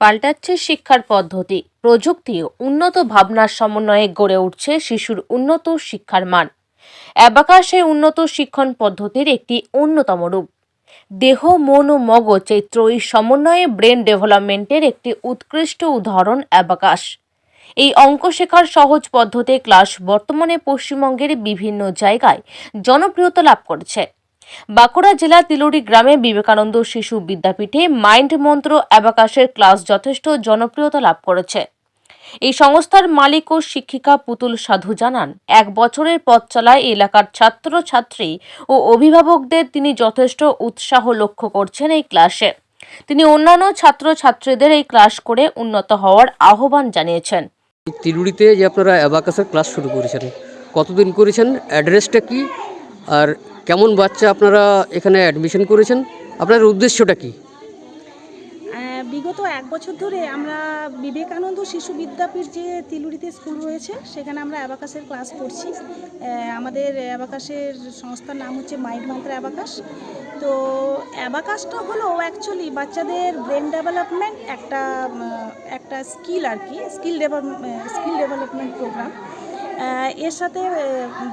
পাল্টাচ্ছে শিক্ষার পদ্ধতি। প্রযুক্তি উন্নত ভাবনার সমন্বয়ে গড়ে উঠছে শিশুর উন্নত শিক্ষার মান। অ্যাবাকাস এই উন্নত শিক্ষণ পদ্ধতির একটি অন্যতম রূপ। দেহ, মন ও মগজ এই ত্রয়ী সমন্বয়ে ব্রেন ডেভেলপমেন্টের একটি উৎকৃষ্ট উদাহরণ অ্যাবাকাস। এই অঙ্ক শেখার সহজ পদ্ধতি ক্লাস বর্তমানে পশ্চিমবঙ্গের বিভিন্ন জায়গায় জনপ্রিয়তা লাভ করেছে। বাঁকুড়া জেলা তিলুরি গ্রামে বিবেকানন্দ শিশু বিদ্যাপীঠে মাইন্ড মন্ত্র অ্যাবাকাশের ক্লাস যথেষ্ট জনপ্রিয়তা লাভ করেছে। এই সংস্থার মালিক ও শিক্ষিকা পুতুল সাধু জানান, এক বছরের পথ চলায় এলাকার ছাত্র ছাত্রী ও অভিভাবকদের তিনি যথেষ্ট উৎসাহ লক্ষ্য করছেন এই ক্লাসে। তিনি অন্যান্য ছাত্র ছাত্রীদের এই ক্লাস করে উন্নত হওয়ার আহ্বান জানিয়েছেন। তিরুড়িতে যে আপনারা অ্যাবাকাসের ক্লাস শুরু করেছেন, কতদিন করেছেন, অ্যাড্রেসটা কি? আর কেমন বাচ্চা আপনারা এখানে অ্যাডমিশন করেছেন? আপনার উদ্দেশ্যটা কি? বিগত এক বছর ধরে আমরা বিবেকানন্দ শিশু বিদ্যাপীঠ যে তিলুরিতে স্কুল রয়েছে, সেখানে আমরা অ্যাবাকাসের ক্লাস করছি। আমাদের অ্যাবাকাসের সংস্থার নাম হচ্ছে মাইন্ড মান্ত্রা অ্যাবাকাস। তো অ্যাবাকাসটা হলো অ্যাকচুয়ালি বাচ্চাদের ব্রেন ডেভেলপমেন্ট একটা একটা স্কিল আর কি স্কিল স্কিল ডেভেলপমেন্ট প্রোগ্রাম এর সাথে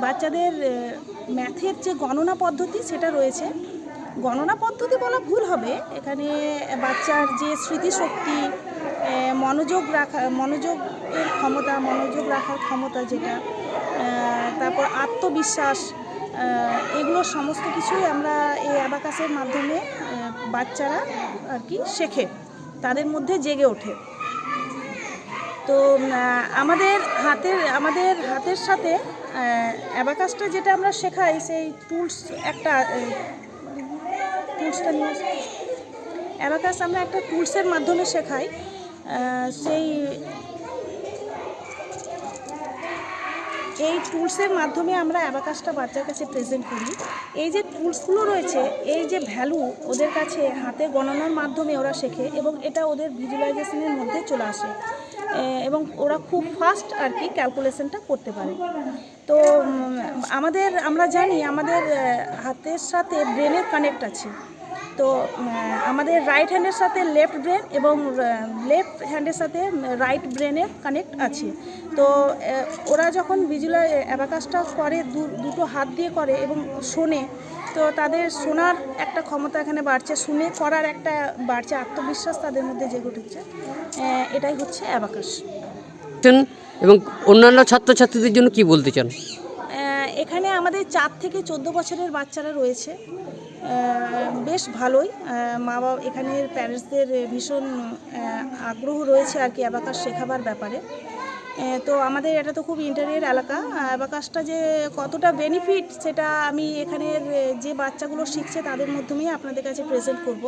বাচ্চাদের ম্যাথের যে গণনা পদ্ধতি সেটা রয়েছে। গণনা পদ্ধতি বলা ভুল হবে। এখানে বাচ্চার যে স্মৃতিশক্তি মনোযোগ রাখা মনোযোগের ক্ষমতা, মনোযোগ রাখার ক্ষমতা যেটা তারপর আত্মবিশ্বাস এগুলো সমস্ত কিছুই আমরা এই অ্যাবাকাসের মাধ্যমে বাচ্চারা আর কি শেখে। তাদের মধ্যে জেগে ওঠে। তো আমাদের হাতের আমাদের হাতের সাথে অ্যাবাকাসটা যেটা আমরা শেখাই, সেই টুলস একটা টুলসটা নিয়ে অ্যাবাকাস আমরা একটা টুলসের মাধ্যমে শেখাই সেই এই টুলসের মাধ্যমে আমরা অ্যাবাকাসটা বাচ্চার কাছে প্রেজেন্ট করি, এই যে টুলসগুলো রয়েছে, এই যে ভ্যালু ওদের কাছে হাতে গণনার মাধ্যমে ওরা শেখে এবং এটা ওদের ভিজুয়ালাইজেশনের মধ্যে চলে আসে। এবং ওরা খুব ফাস্ট আর কি ক্যালকুলেশনটা করতে পারে। তো আমাদের, আমরা জানি আমাদের হাতের সাথে ব্রেনের কানেক্ট আছে। তো আমাদের রাইট হ্যান্ডের সাথে লেফট ব্রেন এবং লেফট হ্যান্ডের সাথে রাইট ব্রেনের কানেক্ট আছে। তো ওরা যখন ভিজুয়াল অ্যাবাকাসটা করে দু- দুটো হাত দিয়ে করে এবং শোনে তো তাদের শোনার একটা ক্ষমতা এখানে বাড়ছে। শুনে করার একটা বাড়ছে আত্মবিশ্বাস তাদের মধ্যে যে উঠেছে। আহ, এটাই হচ্ছে অ্যাবাকাস এবং অন্যান্য ছাত্রছাত্রীদের জন্য কি বলতে চান? এখানে আমাদের চার থেকে চোদ্দ বছরের বাচ্চারা রয়েছে। বেশ ভালোই। মা বাবা এখানের প্যারেন্টসদের ভীষণ আগ্রহ রয়েছে আর কি অ্যাবাকাস শেখাবার ব্যাপারে। তো আমাদের এটা তো খুব ইন্টারিয়ার এলাকা। অ্যাবাকাসটা যে কতটা বেনিফিট, সেটা আমি এখানের যে বাচ্চাগুলো শিখছে তাদের মাধ্যমেই আপনাদের কাছে প্রেজেন্ট করব।